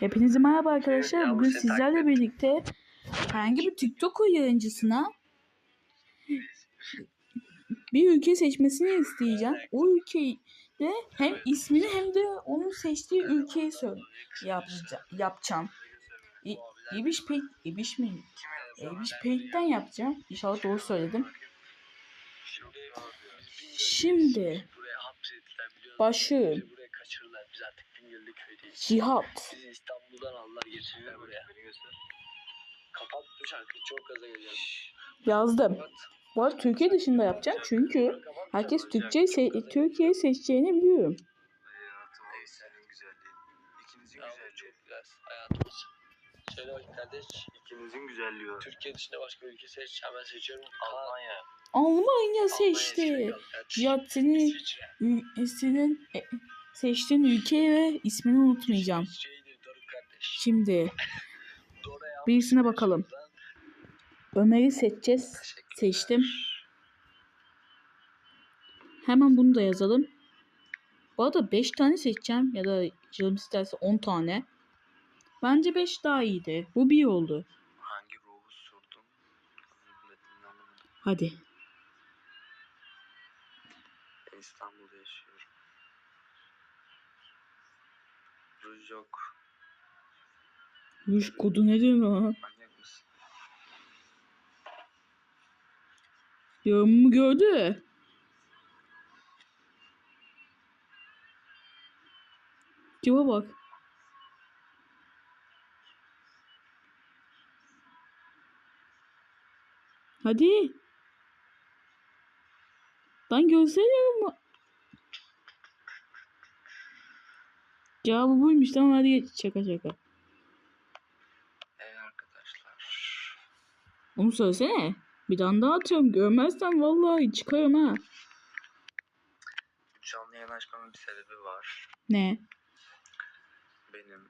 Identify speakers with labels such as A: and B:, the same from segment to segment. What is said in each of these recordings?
A: Hepinize merhaba arkadaşlar. Bugün
B: seni
A: sizlerle birlikte herhangi bir TikTok yayıncısına bir ülke seçmesini isteyeceğim. O ülkeyi de hem ismini hem de onun seçtiği ülkeyi söyle yapacağım. yapacağım. İ- İbiş Pek, İbiş mi? İbiş Pek'ten yapacağım. İnşallah doğru söyledim. Şimdi başlıyorum. Cihat.
B: Bizi İstanbul'dan aldılar getirdiler buraya. Kapat bu şarkıyı çok gaza geliyor.
A: Yazdım. Arada Türkiye dışında yapacağım çünkü herkes Türkçe se- Türkiye seçeceğini biliyorum.
C: Hayatım o senin güzelliğin. İkinizin
B: Ya bu
C: güzelliği.
B: çok güzel hayatımız. Söyle bakayım kardeş.
C: İkinizin güzelliği o.
B: Türkiye dışında başka ülke seç. Hemen seçiyorum.
C: Almanya.
A: Almanya seçti.
B: seçti.
A: Cihat senin, ü- senin e, seçtiğin ülkeyi ve ismini unutmayacağım. Şimdi birisine bakalım. Ömer'i seçeceğiz. Seçtim. Hemen bunu da yazalım. Bu arada 5 tane seçeceğim ya da canım isterse 10 tane. Bence 5 daha iyiydi. Bu bir oldu.
C: Hangi ruhu sordun?
A: Hadi.
C: İstanbul'da yaşıyorum. Ruj yok.
A: Ruj kodu ne diyor lan?
C: Manyak mısın?
A: Yorumumu gördü. Cevap bak. Hadi. Ben gösteriyorum mu? Cevabı buymuş tamam hadi geç. Şaka şaka.
C: Ey arkadaşlar.
A: Onu söylesene. Bir tane daha atıyorum. Görmezsen vallahi çıkarım ha.
C: Canlı yayın açmamın bir sebebi var.
A: Ne?
C: Benim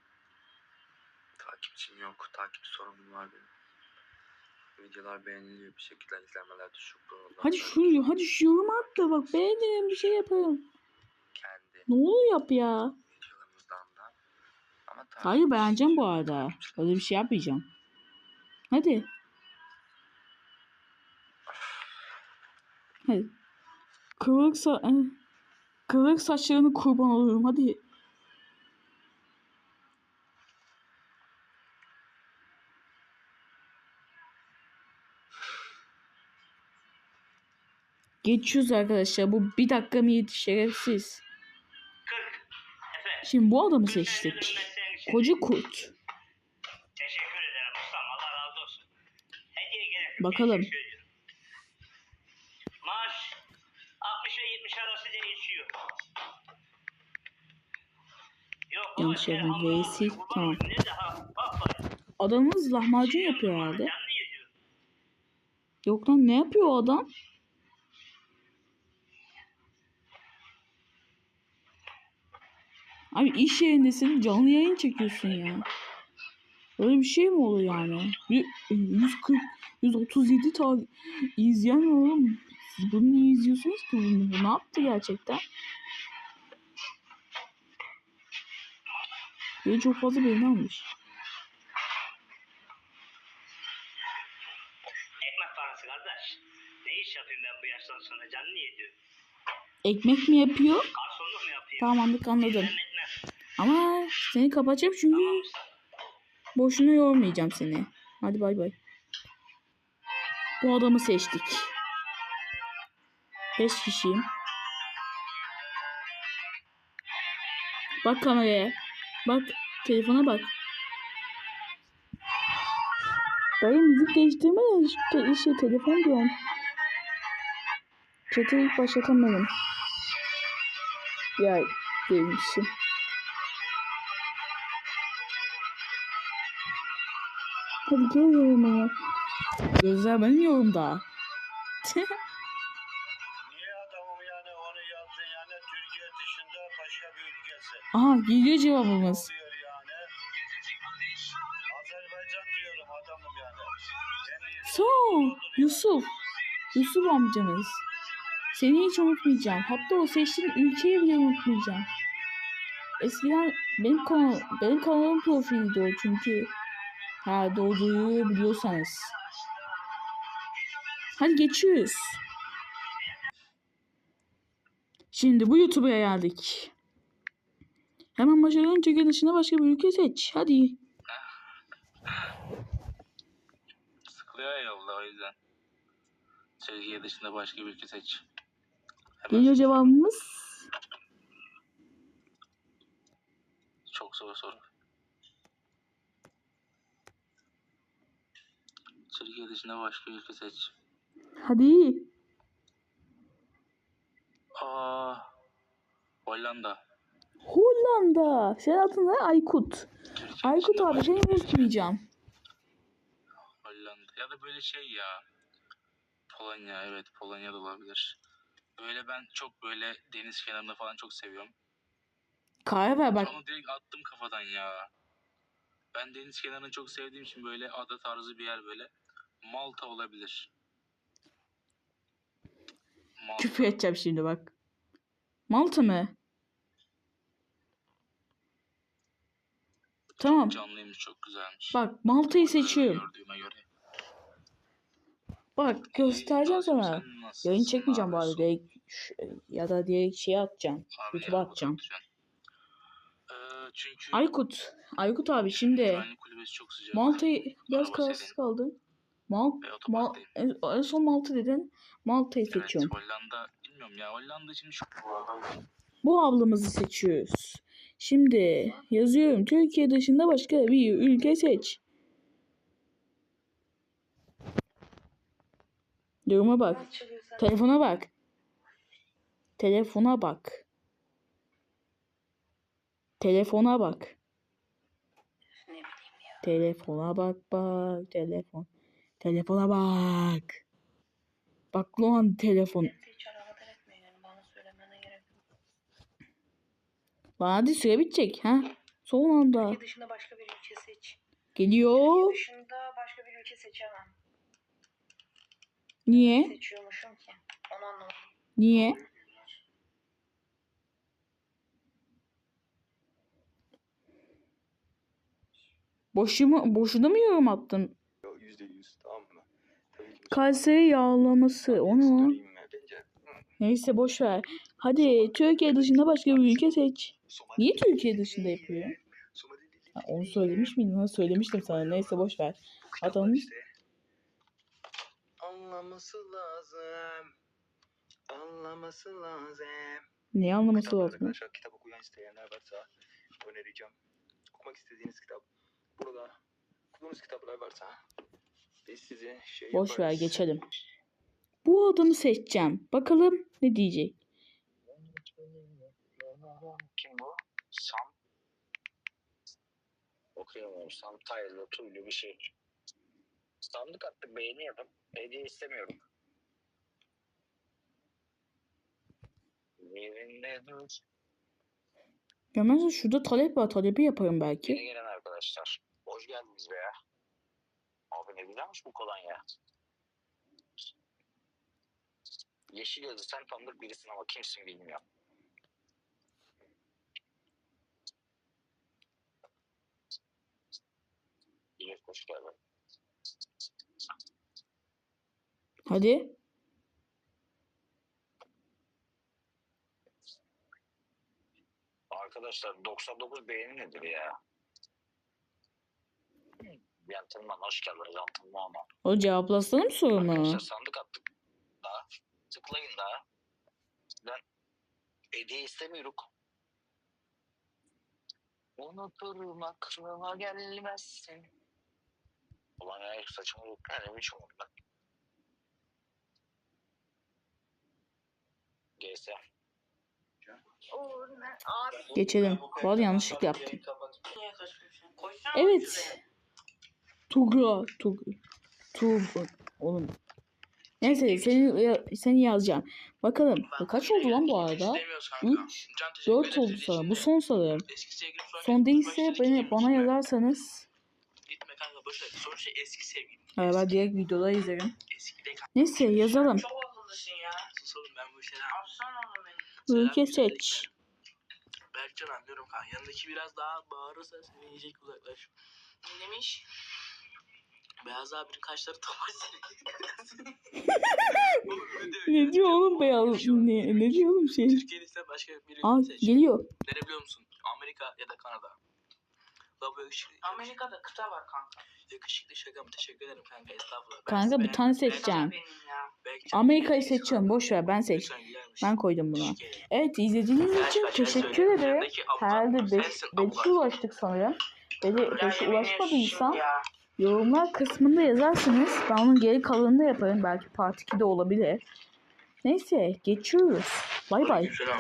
C: takipçim yok. Takip sorunum var benim. Videolar beğeniliyor bir şekilde izlenmeler düşük.
A: Hadi şu hadi şu yorum at da bak beğenirim bir şey yaparım.
C: Kendi
A: Ne olur yap ya. Hayır beğeneceğim bu arada. Öyle bir şey yapmayacağım. Hadi. Hadi. Kıvırık, sa eh, kıvırık saçlarını kurban oluyorum. Hadi. Geçiyoruz arkadaşlar. Bu bir dakika mı yedi şerefsiz. Şimdi bu adamı seçtik. Koca kurt.
D: Teşekkür ederim ustam. Allah razı olsun. Hediye gerek yok.
A: Bakalım.
D: Maaş 60 ve 70 arası değişiyor. Yok,
A: Yanlış V'si,
D: kurban
A: tamam. Adamımız lahmacun yapıyor herhalde. Yok lan ne yapıyor o adam? Abi iş yerindesin canlı yayın çekiyorsun ya. Öyle bir şey mi olur yani? Bir- 140, 137 ta izleyen oğlum. Siz bunu niye izliyorsunuz ki? Bunu, bu ne yaptı gerçekten? Ve çok fazla beğeni almış.
D: Ekmek parası kardeş. Ne iş yapayım ben bu yaştan sonra canlı yediyorum.
A: Ekmek mi yapıyor? Tamam anladık anladım. Ama seni kapatacağım çünkü. Boşuna yormayacağım seni. Hadi bay bay. Bu adamı seçtik. 5 kişiyim. Bak kameraya. Bak telefona bak. Dayı müzik değiştirme de işte, işte telefon diyorum. Chat'i ilk başlatamadım. Ya değilmişim. Hadi gel yoruma. Gözler benim yorumda.
E: Niye adamım yani onu yazdın yani Türkiye dışında başka bir ülkesi
A: Aha geliyor cevabımız. So, Yusuf. Yusuf amcamız. Seni hiç unutmayacağım. Hatta o seçtiğin ülkeyi bile unutmayacağım. eskiden benim kanal benim kanalım profiliydi o çünkü. Ha doğduğu biliyorsanız. Hadi geçiyoruz. Şimdi bu YouTube'a geldik. Hemen başlayalım. Türkiye dışında başka bir ülke seç. Hadi.
C: Sıkılıyor ya yolda o yüzden. Türkiye dışında başka bir ülke seç.
A: Geliyor cevabımız.
C: Çok zor soru. Türkiye dışında başka ülke seç.
A: Hadi.
C: Aa, Hollanda.
A: Hollanda. Senin adın ne? Aykut.
C: Türkiye
A: Aykut abi seni unutmayacağım.
C: Hollanda. Ya da böyle şey ya. Polonya evet Polonya da olabilir. Böyle ben çok böyle deniz kenarında falan çok seviyorum.
A: Karar ver bak.
C: Onu direkt attım kafadan ya. Ben deniz kenarını çok sevdiğim için böyle ada tarzı bir yer böyle. Malta olabilir. Malta.
A: Küfür edeceğim şimdi bak. Malta mı? Tamam.
C: Canlıymış çok güzelmiş.
A: Bak Malta'yı seçiyorum.
C: Gördüğüme göre.
A: Bak göstereceğim sana. Yayın çekmeyeceğim bari. Direkt, ş- ya da direkt şey atacağım. YouTube'a atacağım.
C: Ee, çünkü
A: Aykut. Aykut abi şimdi
C: çok sıcak.
A: Malta'yı biraz kararsız kaldım. Mal,
C: Ve
A: Mal, en, en son Malta dedin. Malta'yı
C: Evet
A: seçiyorum.
C: Hollanda bilmiyorum ya Hollanda için çok
A: Bu ablamızı seçiyoruz. Şimdi yazıyorum. Türkiye dışında başka bir ülke seç. Duruma bak. Telefona bak. Telefona bak. Telefona bak. Telefona bak bak. Telefon. Telefona bak. Bak lan telefon.
F: Bana
A: hadi süre bitecek. Ha? Son anda.
F: Türkiye dışında başka bir ülke seç.
A: Geliyor.
F: Türkiye dışında başka bir ülke seçemem.
A: Niye?
F: Seçiyormuşum ki. Onu anlamadım.
A: Niye? Boşuma, boşuna mı yorum attın?
C: Yüzde yüz tamam mı?
A: Kayseri yağlaması. O ne lan?
C: Bence
A: Neyse boş ver. Hadi Türkiye dışında başka bir ülke seç. Niye Türkiye dışında yapıyor? Ha, onu söylemiş miydim? Ha, söylemiştim sana. Neyse boş ver. Adamın
C: Anlaması lazım. Anlaması lazım.
A: ne anlaması lazım?
C: Arkadaşlar kitap okuyan isteyenler varsa önereceğim. Okumak istediğiniz kitap burada. Okuduğunuz kitaplar varsa biz size şey
A: Boş ver
C: yaparız.
A: geçelim. Bu adamı seçeceğim. Bakalım ne diyecek.
B: Kim bu? Sam. Okuyamıyorum. Sam Taylı, Tuylu bir şey. Sandık attık beğeniyorum. Hediye istemiyorum. Yerinde dur.
A: Görmezsen şurada talep var. Talebi yaparım belki.
B: Yeni gelen arkadaşlar. Hoş geldiniz be ya. Abi ne güzelmiş bu kolonya. Yeşil yazı sen tanıdık birisin ama kimsin bilmiyorum. İyi hoş geldin.
A: Hadi.
B: Arkadaşlar 99 beğeni nedir ya? Gentleman hoş geldin Gentleman.
A: O cevaplasana mı sorunu?
B: Arkadaşlar sandık attık. Daha. Tıklayın daha. Ben hediye istemiyorum. Unuturum aklıma gelmezsin. Ulan ya saçımı unutma ne biçim oldu GS.
A: Geçelim. Bu arada yanlışlıkla yaptım. Evet. Tugra. Tugra. Tugra. Oğlum. Neyse seni, seni yazacağım. Bakalım. Kaç oldu lan bu arada? 3, 4 oldu sana. Bu son sanırım. Son değilse beni, bana yazarsanız
G: Gitme kanka boş ver. Sonuçta eski sevgilim.
A: ha, ben direkt videoda izlerim. Neyse yazalım.
G: Sus oğlum ben bu işleri
F: Aslan oğlum benim.
A: Ülke seç.
G: Berkcan anlıyorum kanka. Yanındaki biraz daha bağırırsa seni yiyecek uzaklaş.
H: Ne demiş?
G: Beyaz abinin kaşları topaç seni.
A: Ne diyor oğlum beyaz? Ne, ne diyor oğlum şey?
G: Türkiye'de ise başka bir ülke seç.
A: geliyor.
G: Nere biliyor musun? Amerika ya da Kanada.
H: Amerika'da kıta var kanka.
G: Yakışıklı şakam teşekkür ederim kanka estağfurullah.
A: Kanka bir tane seçeceğim. Amerika'yı seçiyorum. Boş ver ben seç. Ben koydum bunu. Evet izlediğiniz için teşekkür ederim. Herhalde 5
G: sensin
A: 5'e
G: abla.
A: ulaştık sanırım. Ve de
H: Ya
A: 5'e
H: yemin
A: ulaşmadıysam
H: ediyorum ya.
A: yorumlar kısmında yazarsınız. Ben onun geri kalanını yaparım. Belki part 2'de olabilir. Neyse geçiyoruz. Bay bay.
G: Selam.